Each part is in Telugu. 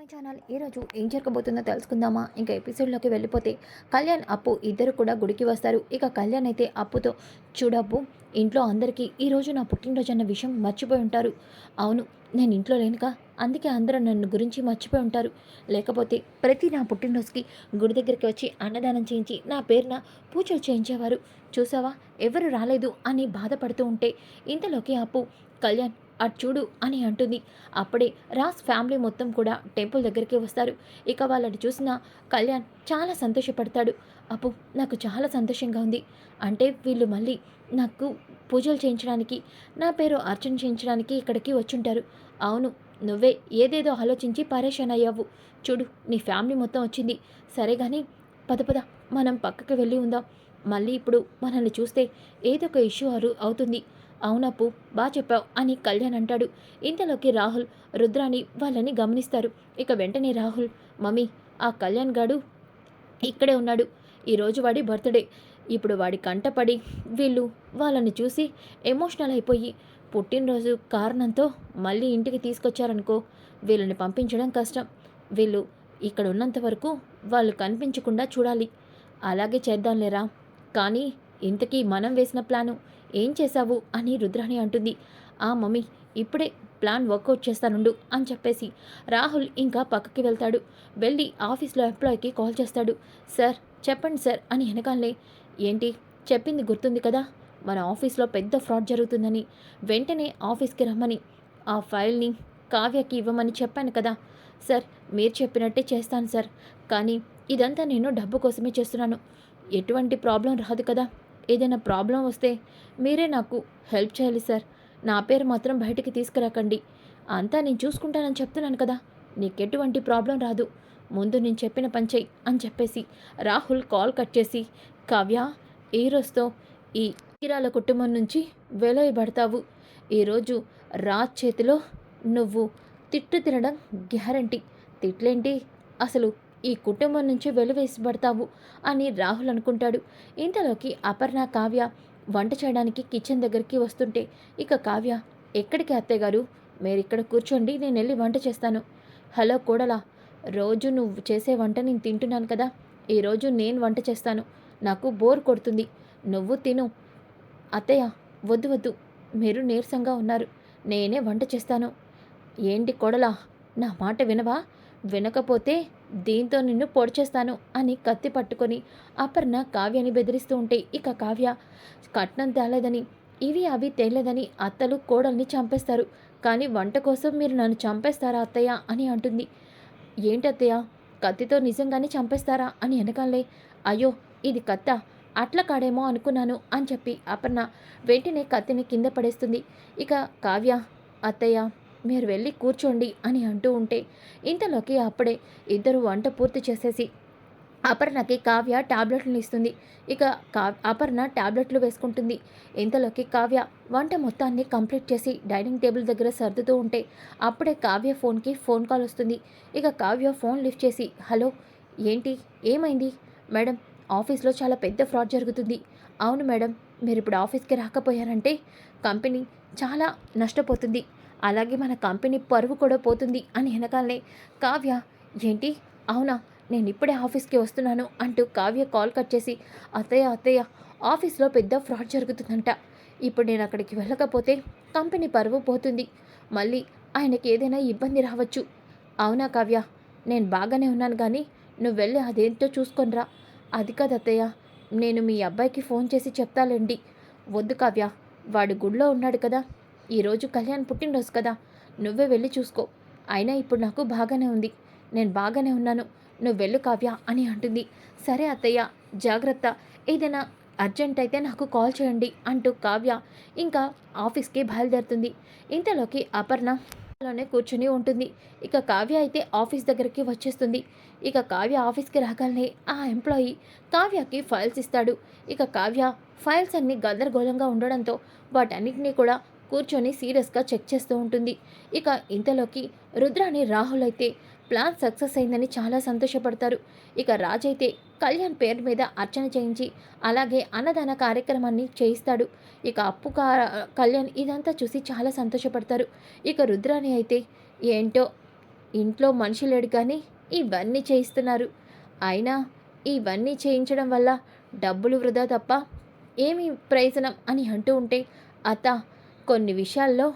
మై ఛానల్ ఈరోజు ఏం జరగబోతుందో తెలుసుకుందామా? ఇంకా ఎపిసోడ్లోకి వెళ్ళిపోతే కళ్యాణ్ అప్పు ఇద్దరు కూడా గుడికి వస్తారు. ఇక కళ్యాణ్ అయితే అప్పుతో చూడప్పు ఇంట్లో అందరికీ ఈరోజు నా పుట్టినరోజు అన్న విషయం మర్చిపోయి ఉంటారు. అవును నేను ఇంట్లో లేనుక అందుకే అందరూ నన్ను గురించి మర్చిపోయి ఉంటారు. లేకపోతే ప్రతి నా పుట్టినరోజుకి గుడి దగ్గరికి వచ్చి అన్నదానం చేయించి నా పేరున పూజలు చేయించేవారు. చూసావా ఎవరు రాలేదు అని బాధపడుతూ ఉంటే ఇంతలోకి అప్పు కళ్యాణ్ అటు చూడు అని అంటుంది. అప్పుడే రాస్ ఫ్యామిలీ మొత్తం కూడా టెంపుల్ దగ్గరికి వస్తారు. ఇక వాళ్ళని చూసిన కళ్యాణ్ చాలా సంతోషపడతాడు. అప్పు నాకు చాలా సంతోషంగా ఉంది. అంటే వీళ్ళు మళ్ళీ నాకు పూజలు చేయించడానికి నా పేరు అర్చన చేయించడానికి ఇక్కడికి వచ్చుంటారు. అవును నువ్వే ఏదేదో ఆలోచించి పరేషాన్ అయ్యావు. చూడు నీ ఫ్యామిలీ మొత్తం వచ్చింది. సరే కానీ పద పద మనం పక్కకి వెళ్ళి ఉందాం. మళ్ళీ ఇప్పుడు మనల్ని చూస్తే ఏదో ఒక ఇష్యూ అరు అవుతుంది. అవునప్పు బా చెప్పావు అని కళ్యాణ్ అంటాడు. ఇంతలోకి రాహుల్ రుద్రాని వాళ్ళని గమనిస్తారు. ఇక వెంటనే రాహుల్ మమ్మీ ఆ కళ్యాణ్ గాడు ఇక్కడే ఉన్నాడు. ఈరోజు వాడి బర్త్డే. ఇప్పుడు వాడి కంటపడి వీళ్ళు వాళ్ళని చూసి ఎమోషనల్ అయిపోయి పుట్టినరోజు కారణంతో మళ్ళీ ఇంటికి తీసుకొచ్చారనుకో వీళ్ళని పంపించడం కష్టం. వీళ్ళు ఇక్కడ ఉన్నంత వరకు వాళ్ళు కనిపించకుండా చూడాలి. అలాగే చేద్దాంలేరా? కానీ ఇంతకీ మనం వేసిన ప్లాను ఏం చేశావు? అని రుద్రాణి అంటుంది. ఆ మమ్మీ ఇప్పుడే ప్లాన్ వర్కౌట్ చేస్తానుండు అని చెప్పేసి. రాహుల్ ఇంకా పక్కకి వెళ్తాడు. వెళ్ళి ఆఫీస్లో ఎంప్లాయ్కి కాల్ చేస్తాడు. సార్ చెప్పండి సార్ అని వెనకాలే ఏంటి? చెప్పింది గుర్తుంది కదా? మన ఆఫీస్లో పెద్ద ఫ్రాడ్ జరుగుతుందని. వెంటనే ఆఫీస్కి రమ్మని. ఆ ఫైల్ని కావ్యకి ఇవ్వమని చెప్పాను కదా. సార్ మీరు చెప్పినట్టే చేస్తాను సార్. కానీ ఇదంతా నేను డబ్బు కోసమే చేస్తున్నాను. ఎటువంటి ప్రాబ్లం రాదు కదా? ఏదైనా ప్రాబ్లం వస్తే మీరే నాకు హెల్ప్ చేయాలి సార్. నా పేరు మాత్రం బయటికి తీసుకురాకండి. అంతా నేను చూసుకుంటానని చెప్తున్నాను కదా. నీకెటువంటి ప్రాబ్లం రాదు. ముందు నేను చెప్పిన పని చెయ్యి అని చెప్పేసి రాహుల్ కాల్ కట్ చేసి కావ్య ఈ రోజుతో ఈ కీరాల కుటుంబం నుంచి వెలయబడతావు. ఈరోజు రాజ్ చేతిలో నువ్వు తిట్టు తినడం గ్యారంటీ. తిట్లేంటి? అసలు ఈ కుటుంబం నుంచి వెలువేసబడతావు అని రాహుల్ అనుకుంటాడు. ఇంతలోకి అపర్ణ కావ్య వంట చేయడానికి కిచెన్ దగ్గరికి వస్తుంటే ఇక కావ్య ఎక్కడికి అత్తయ్య గారు మీరు ఇక్కడ కూర్చోండి నేను వెళ్ళి వంట చేస్తాను. హలో కూడలా రోజు నువ్వు చేసే వంట నేను తింటున్నాను కదా? ఈరోజు నేను వంట చేస్తాను. నాకు బోర్ కొడుతుంది. నువ్వు తిను. అత్తయ్య వద్దు వద్దు. మీరు నీరసంగా ఉన్నారు. నేనే వంట చేస్తాను. ఏంటి కొడలా నా మాట వినవా? వినకపోతే దీంతో నిన్ను పొడిచేస్తాను అని కత్తి పట్టుకొని అపర్ణ కావ్యని బెదిరిస్తూ ఉంటే ఇక కావ్య కట్నం తేలేదని ఇవి అవి తేలేదని అత్తలు కోడల్ని చంపేస్తారు. కానీ వంట కోసం మీరు నన్ను చంపేస్తారా అత్తయ్య అని అంటుంది. ఏంటత్తయ్య కత్తితో నిజంగానే చంపేస్తారా అని వెనకాలే అయ్యో ఇది కత్త అట్ల కాడేమో అనుకున్నాను అని చెప్పి అపర్ణ వెంటనే కత్తిని కింద పడేస్తుంది. ఇక కావ్య అత్తయ్య మీరు వెళ్ళి కూర్చోండి అని అంటూ ఉంటే ఇంతలోకి అప్పుడే ఇద్దరు వంట పూర్తి చేసేసి అపర్ణకి కావ్య ట్యాబ్లెట్లు ఇస్తుంది. ఇక కా అపర్ణ ట్యాబ్లెట్లు వేసుకుంటుంది. ఇంతలోకి కావ్య వంట మొత్తాన్ని కంప్లీట్ చేసి డైనింగ్ టేబుల్ దగ్గర సర్దుతూ ఉంటే అప్పుడే కావ్య ఫోన్కి ఫోన్ కాల్ వస్తుంది. ఇక కావ్య ఫోన్ లిఫ్ట్ చేసి హలో ఏంటి? ఏమైంది? మేడం ఆఫీస్లో చాలా పెద్ద ఫ్రాడ్ జరుగుతుంది. అవును మేడం మీరు ఇప్పుడు ఆఫీస్కి రాకపోయారంటే కంపెనీ చాలా నష్టపోతుంది. అలాగే మన కంపెనీ పరువు కూడా పోతుంది అని వెనకాలనే. కావ్య ఏంటి? అవునా? నేను ఇప్పుడే ఆఫీస్కి వస్తున్నాను అంటూ కావ్య కాల్ కట్ చేసి అత్తయ్య అత్తయ్య ఆఫీస్లో పెద్ద ఫ్రాడ్ జరుగుతుందంట. ఇప్పుడు నేను అక్కడికి వెళ్ళకపోతే కంపెనీ పరువు పోతుంది. మళ్ళీ ఆయనకి ఏదైనా ఇబ్బంది రావచ్చు. అవునా కావ్య? నేను బాగానే ఉన్నాను కానీ నువ్వు వెళ్ళి అదేంటో చూసుకొనిరా అది కాదు అత్తయ్య. నేను మీ అబ్బాయికి ఫోన్ చేసి చెప్తాలేండి. వద్దు కావ్య. వాడు గుడిలో ఉన్నాడు కదా. ఈరోజు కళ్యాణ్ పుట్టినరోజు కదా. నువ్వే వెళ్ళి చూసుకో. అయినా ఇప్పుడు నాకు బాగానే ఉంది. నేను బాగానే ఉన్నాను. నువ్వు వెళ్ళు కావ్య అని అంటుంది. సరే అత్తయ్య జాగ్రత్త. ఏదైనా అర్జెంట్ అయితే నాకు కాల్ చేయండి అంటూ కావ్య ఇంకా ఆఫీస్కి బయలుదేరుతుంది. ఇంతలోకి అపర్ణ లోనే కూర్చుని ఉంటుంది. ఇక కావ్య అయితే ఆఫీస్ దగ్గరికి వచ్చేస్తుంది. ఇక కావ్య ఆఫీస్కి రాగానే ఆ ఎంప్లాయీ కావ్యకి ఫైల్స్ ఇస్తాడు. ఇక కావ్య ఫైల్స్ అన్నీ గందరగోళంగా ఉండడంతో వాటన్నిటినీ కూడా కూర్చొని సీరియస్గా చెక్ చేస్తూ ఉంటుంది. ఇక ఇంతలోకి రుద్రాని రాహుల్ అయితే ప్లాన్ సక్సెస్ అయిందని చాలా సంతోషపడతారు. ఇక రాజ్ అయితే కళ్యాణ్ పేరు మీద అర్చన చేయించి అలాగే అన్నదాన కార్యక్రమాన్ని చేయిస్తాడు. ఇక అప్పు కా- కళ్యాణ్ ఇదంతా చూసి చాలా సంతోషపడతారు. ఇక రుద్రాని అయితే ఏంటో ఇంట్లో మనిషి లేడు కానీ ఇవన్నీ చేయిస్తున్నారు. అయినా ఇవన్నీ చేయించడం వల్ల డబ్బులు వృధా తప్ప ఏమి ప్రయోజనం అని అంటూ ఉంటే అత్త కొన్ని విషయాల్లో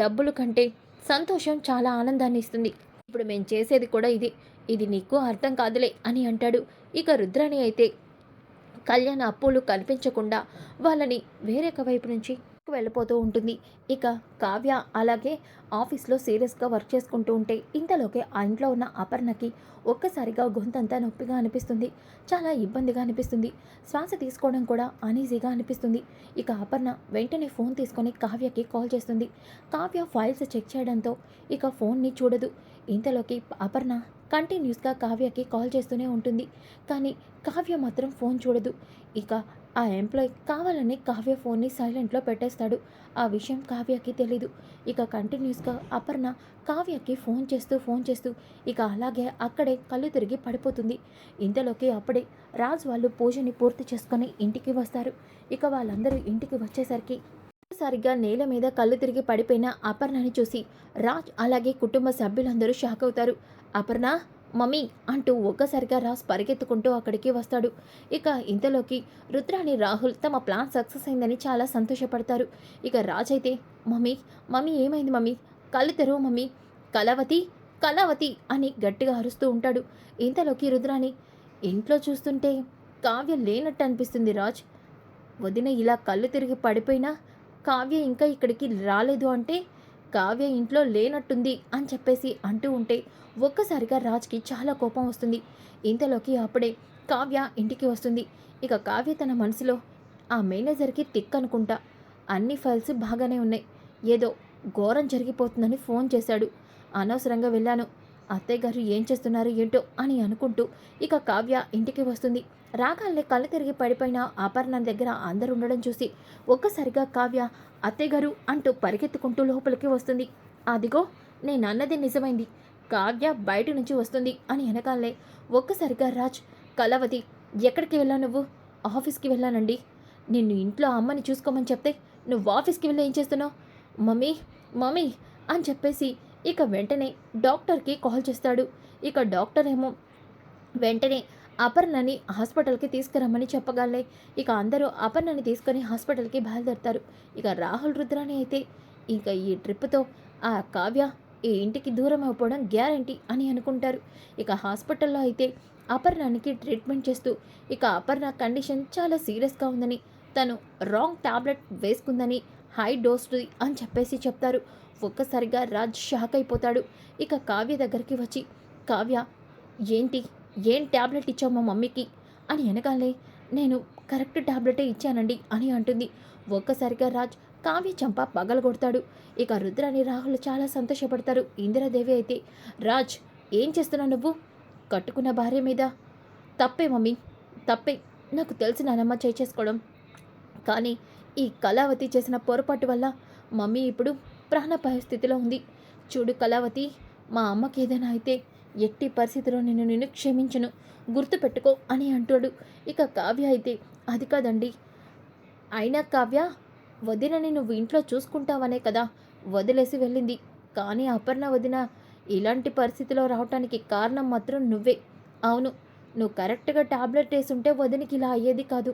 డబ్బులు కంటే సంతోషం చాలా ఆనందాన్ని ఇస్తుంది. ఇప్పుడు మేము చేసేది కూడా ఇది. ఇది నీకు అర్థం కాదులే అని అంటాడు. ఇక రుద్రాణి అయితే కళ్యాణ అప్పులు కనిపించకుండా వాళ్ళని వేరొక వైపు నుంచి వెళ్ళిపోతూ ఉంటుంది. ఇక కావ్య అలాగే ఆఫీస్లో సీరియస్గా వర్క్ చేసుకుంటూ ఉంటే ఇంతలోకే ఆ ఇంట్లో ఉన్న అపర్ణకి ఒక్కసారిగా గొంతంతా నొప్పిగా అనిపిస్తుంది. చాలా ఇబ్బందిగా అనిపిస్తుంది. శ్వాస తీసుకోవడం కూడా అనీజీగా అనిపిస్తుంది. ఇక అపర్ణ వెంటనే ఫోన్ తీసుకొని కావ్యకి కాల్ చేస్తుంది. కావ్య ఫైల్స్ చెక్ చేయడంతో ఇక ఫోన్ని చూడదు. ఇంతలోకి అపర్ణ కంటిన్యూస్గా కావ్యకి కాల్ చేస్తూనే ఉంటుంది. కానీ కావ్య మాత్రం ఫోన్ చూడదు. ఇక ఆ ఎంప్లాయ్ కావాలని కావ్య ఫోన్ని సైలెంట్లో పెట్టేస్తాడు. ఆ విషయం కావ్యకి తెలీదు. ఇక కంటిన్యూస్గా అపర్ణ కావ్యకి ఫోన్ చేస్తూ ఫోన్ చేస్తూ ఇక అలాగే అక్కడే కళ్ళు తిరిగి పడిపోతుంది. ఇంతలోకి అప్పుడే రాజ్ వాళ్ళు పూజని పూర్తి చేసుకొని ఇంటికి వస్తారు. ఇక వాళ్ళందరూ ఇంటికి వచ్చేసరికి సరిగ్గా నేల మీద కళ్ళు తిరిగి పడిపోయిన అపర్ణని చూసి రాజ్ అలాగే కుటుంబ సభ్యులందరూ షాక్ అవుతారు. అపర్ణ? మమ్మీ అంటూ ఒక్కసారిగా రాజ్ పరిగెత్తుకుంటూ అక్కడికి వస్తాడు. ఇక ఇంతలోకి రుద్రాని రాహుల్ తమ ప్లాన్ సక్సెస్ అయిందని చాలా సంతోషపడతారు. ఇక రాజ్ అయితే మమ్మీ మమ్మీ ఏమైంది మమ్మీ? కళ్ళు తెరువు మమ్మీ. కలవతి కలవతి అని గట్టిగా అరుస్తూ ఉంటాడు. ఇంతలోకి రుద్రాని ఇంట్లో చూస్తుంటే కావ్య లేనట్టు అనిపిస్తుంది రాజ్. వదిన ఇలా కళ్ళు తిరిగి పడిపోయినా కావ్య ఇంకా ఇక్కడికి రాలేదు అంటే కావ్య ఇంట్లో లేనట్టుంది అని చెప్పేసి అంటూ ఉంటే ఒక్కసారిగా రాజ్కి చాలా కోపం వస్తుంది. ఇంతలోకి అప్పుడే కావ్య ఇంటికి వస్తుంది. ఇక కావ్య తన మనసులో ఆ మేనేజర్కి తిక్ అనుకుంటా. అన్ని ఫైల్స్ బాగానే ఉన్నాయి. ఏదో ఘోరం జరిగిపోతుందని ఫోన్ చేశాడు. అనవసరంగా వెళ్ళాను. అత్తయ్య గారు ఏం చేస్తున్నారు ఏంటో అని అనుకుంటూ ఇక కావ్య ఇంటికి వస్తుంది. రాగాలే కళ్ళు తిరిగి పడిపోయిన ఆభరణ దగ్గర అందరూ ఉండడం చూసి ఒక్కసారిగా కావ్య అత్తయ్య గారు అంటూ పరిగెత్తుకుంటూ లోపలికి వస్తుంది. అదిగో నేను అన్నది నిజమైంది. కావ్య బయట నుంచి వస్తుంది అని వెనకాలే ఒక్కసారిగా రాజ్ కలవతి ఎక్కడికి వెళ్ళావు నువ్వు? ఆఫీస్కి వెళ్ళానండి. నిన్ను ఇంట్లో అమ్మని చూసుకోమని చెప్తే నువ్వు ఆఫీస్కి వెళ్ళి ఏం చేస్తున్నావు? మమ్మీ మమ్మీ అని చెప్పేసి ఇక వెంటనే డాక్టర్కి కాల్ చేస్తాడు. ఇక డాక్టర్ ఏమో వెంటనే అపర్ణని హాస్పిటల్కి తీసుకురమ్మని చెప్పగలే. ఇక అందరూ అపర్ణని తీసుకొని హాస్పిటల్కి బయలుదేరుతారు. ఇక రాహుల్ రుద్రాని అయితే ఇక ఈ ట్రిప్తో ఆ కావ్య ఈ ఇంటికి దూరం అయిపోవడం గ్యారంటీ అని అనుకుంటారు. ఇక హాస్పిటల్లో అయితే అపర్ణానికి ట్రీట్మెంట్ చేస్తూ ఇక అపర్ణ కండిషన్ చాలా సీరియస్గా ఉందని తను రాంగ్ టాబ్లెట్ వేసుకుందని హై డోస్ది అని చెప్పేసి చెప్తారు. ఒక్కసారిగా రాజ్ షాక్ అయిపోతాడు. ఇక కావ్య దగ్గరికి వచ్చి కావ్య ఏంటి? ఏం ట్యాబ్లెట్ ఇచ్చావు మా మమ్మీకి? అని అనగానే నేను కరెక్ట్ ట్యాబ్లెటే ఇచ్చానండి అని అంటుంది. ఒక్కసారిగా రాజ్ కావ్య చంప పగలగొడతాడు. ఇక రుద్రాని రాహుల్ చాలా సంతోషపడతారు. ఇందిరాదేవి అయితే రాజ్ ఏం చేస్తున్నావు నువ్వు? కట్టుకున్న భార్య మీద? తప్పే మమ్మీ తప్పే. నాకు తెలిసి నానమ్మ చేసుకోవడం. కానీ ఈ కళావతి చేసిన పొరపాటు వల్ల మమ్మీ ఇప్పుడు ప్రాణ పరిస్థితిలో ఉంది. చూడు కళావతి మా అమ్మకి ఏదైనా అయితే ఎట్టి పరిస్థితిలో నేను నిన్ను క్షమించను గుర్తుపెట్టుకో అని అంటాడు. ఇక కావ్య అయితే అది కాదండి. అయినా కావ్య వదినని నువ్వు ఇంట్లో చూసుకుంటావనే కదా వదిలేసి వెళ్ళింది. కానీ అపర్ణ వదిన ఇలాంటి పరిస్థితిలో రావటానికి కారణం మాత్రం నువ్వే. అవును నువ్వు కరెక్ట్గా టాబ్లెట్ వేసుంటే వదినికి ఇలా అయ్యేది కాదు.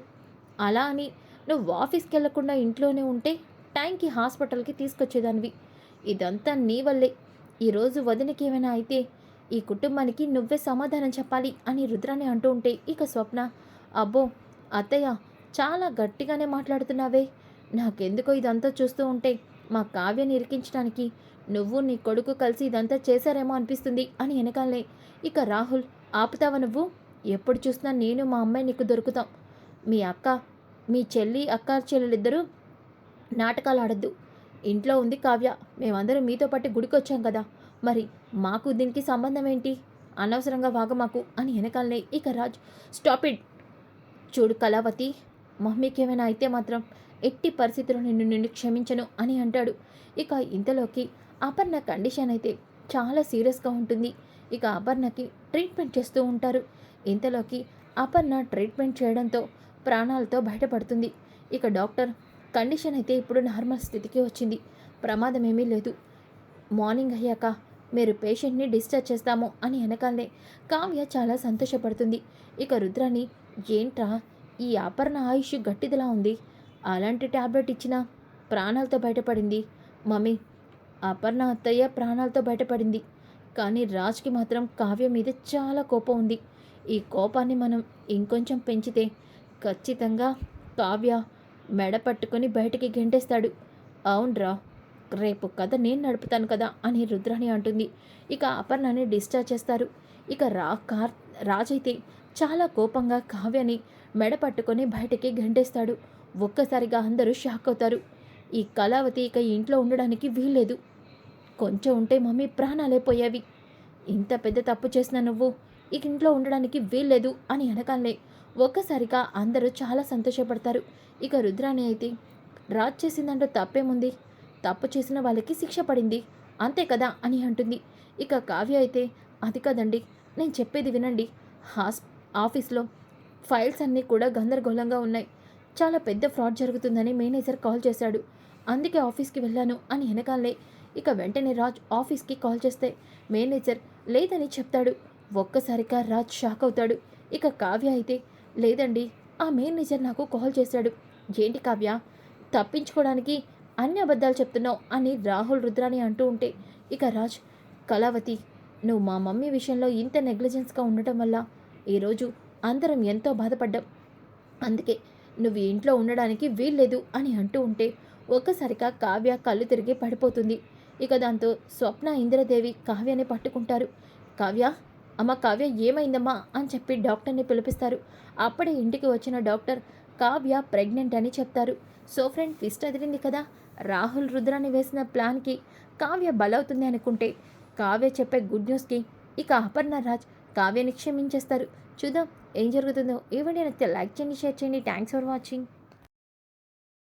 అలా అని నువ్వు ఆఫీస్కి వెళ్ళకుండా ఇంట్లోనే ఉంటే టైంకి హాస్పిటల్కి తీసుకొచ్చేదానివి. ఇదంతా నీ వల్లే. ఈరోజు వదినకి ఏమైనా అయితే ఈ కుటుంబానికి నువ్వే సమాధానం చెప్పాలి అని రుద్రాని అంటూ ఉంటే ఇక స్వప్న అబ్బో అత్తయ్య చాలా గట్టిగానే మాట్లాడుతున్నావే. నాకెందుకో ఇదంతా చూస్తూ ఉంటే మా కావ్యని ఇరికించడానికి నువ్వు నీ కొడుకు కలిసి ఇదంతా చేశారేమో అనిపిస్తుంది అని వెనకాలే. ఇక రాహుల్ ఆపుతావా నువ్వు? ఎప్పుడు చూసినా నేను మా అమ్మాయి నీకు దొరుకుతాం. మీ అక్క మీ చెల్లి అక్క చెల్లెలిద్దరూ నాటకాలు ఆడద్దు ఇంట్లో ఉంది కావ్య. మేమందరం మీతో పాటు గుడికి వచ్చాం కదా. మరి మాకు దీనికి సంబంధం ఏంటి అనవసరంగా వాగమాకు అని వెనకాలనే ఇక రాజ్. Stop it. చూడు కళావతి మమ్మీకి ఏమైనా అయితే మాత్రం ఎట్టి పరిస్థితుల్లో నిన్ను నిన్ను క్షమించను అని అంటాడు. ఇక ఇంతలోకి అపర్ణ కండిషన్ అయితే చాలా సీరియస్గా ఉంటుంది. ఇక అపర్ణకి ట్రీట్మెంట్ చేస్తూ ఉంటారు. ఇంతలోకి అపర్ణ ట్రీట్మెంట్ చేయడంతో ప్రాణాలతో బయటపడుతుంది. ఇక డాక్టర్ కండిషన్ అయితే ఇప్పుడు నార్మల్ స్థితికి వచ్చింది. ప్రమాదం ఏమీ లేదు. మార్నింగ్ అయ్యాక మీరు పేషెంట్ని డిశ్చార్జ్ చేస్తాము అని వెనకాలే కావ్య చాలా సంతోషపడుతుంది. ఇక రుద్రాని ఏంట్రా ఈ అపర్ణ ఆయుష్ గట్టిదిలా ఉంది. అలాంటి టాబ్లెట్ ఇచ్చినా ప్రాణాలతో బయటపడింది. మమ్మీ అపర్ణ అత్తయ్య ప్రాణాలతో బయటపడింది. కానీ రాజ్కి మాత్రం కావ్య మీద చాలా కోపం ఉంది. ఈ కోపాన్ని మనం ఇంకొంచెం పెంచితే ఖచ్చితంగా కావ్య మెడ పట్టుకొని బయటికి గెంటేస్తాడు. అవునరా రేపు కథ నేను నడుపుతాను కదా అని రుద్రాణి అంటుంది. ఇక అపర్ణని డిశ్చార్జ్ చేస్తారు. ఇక రా కార్ రాజైతే చాలా కోపంగా కావ్యని మెడ పట్టుకొని బయటికి గెంటేస్తాడు. ఒక్కసారిగా అందరూ షాక్ అవుతారు. ఈ కళావతి ఇక ఇంట్లో ఉండడానికి వీల్లేదు. కొంచెం ఉంటే మమ్మీ ప్రాణాలే పోయేవి. ఇంత పెద్ద తప్పు చేసిన నువ్వు ఇక ఇంట్లో ఉండడానికి వీల్లేదు అని అనగానే ఒక్కసారిగా అందరూ చాలా సంతోషపడతారు. ఇక రుద్రాణి అయితే రాజ్ చేసిందంటే తప్పేముంది? తప్పు చేసిన వాళ్ళకి శిక్ష పడింది. అంతే కదా అని అంటుంది. ఇక కావ్య అయితే అది కదండి నేను చెప్పేది వినండి. హాస్ ఆఫీస్లో ఫైల్స్ అన్నీ కూడా గందరగోళంగా ఉన్నాయి. చాలా పెద్ద ఫ్రాడ్ జరుగుతుందని మేనేజర్ కాల్ చేశాడు. అందుకే ఆఫీస్కి వెళ్ళాను అని వెనకాలే ఇక వెంటనే రాజ్ ఆఫీస్కి కాల్ చేస్తే మేనేజర్ లేదని చెప్తాడు. ఒక్కసారిగా రాజ్ షాక్ అవుతాడు. ఇక కావ్య అయితే లేదండి ఆ మేనేజర్ నాకు కాల్ చేశాడు. ఏంటి కావ్య? తప్పించుకోవడానికి అన్ని అబద్ధాలు చెప్తున్నావు అని రాహుల్ రుద్రాని అంటూ ఉంటే ఇక రాజ్ కళావతి నువ్వు మా మమ్మీ విషయంలో ఇంత నెగ్లిజెన్స్గా ఉండటం వల్ల ఈరోజు అందరం ఎంతో బాధపడ్డాం. అందుకే నువ్వు ఇంట్లో ఉండడానికి వీల్లేదు అని అంటూ ఉంటే ఒక్కసారిగా కావ్య కళ్ళు తిరిగి పడిపోతుంది. ఇక దాంతో స్వప్న ఇంద్రదేవి కావ్యని పట్టుకుంటారు. కావ్య అమ్మ కావ్య ఏమైందమ్మా అని చెప్పి డాక్టర్ని పిలిపిస్తారు. అప్పుడే ఇంటికి వచ్చిన డాక్టర్ కావ్య ప్రెగ్నెంట్ అని చెప్తారు. సో ఫ్రెండ్ ట్విస్ట్ అదిరింది కదా? రాహుల్ రుద్రాన్ని వేసిన ప్లాన్కి కావ్య బలవుతుంది అనుకుంటే కావ్య చెప్పే గుడ్ న్యూస్కి ఇక అపర్ణ రాజ్ కావ్యని క్షమించేస్తారు. చూద్దాం ఏం జరుగుతుందో. ఈ వీడియో నచ్చితే లైక్ చేయండి షేర్ చేయండి. Thanks for watching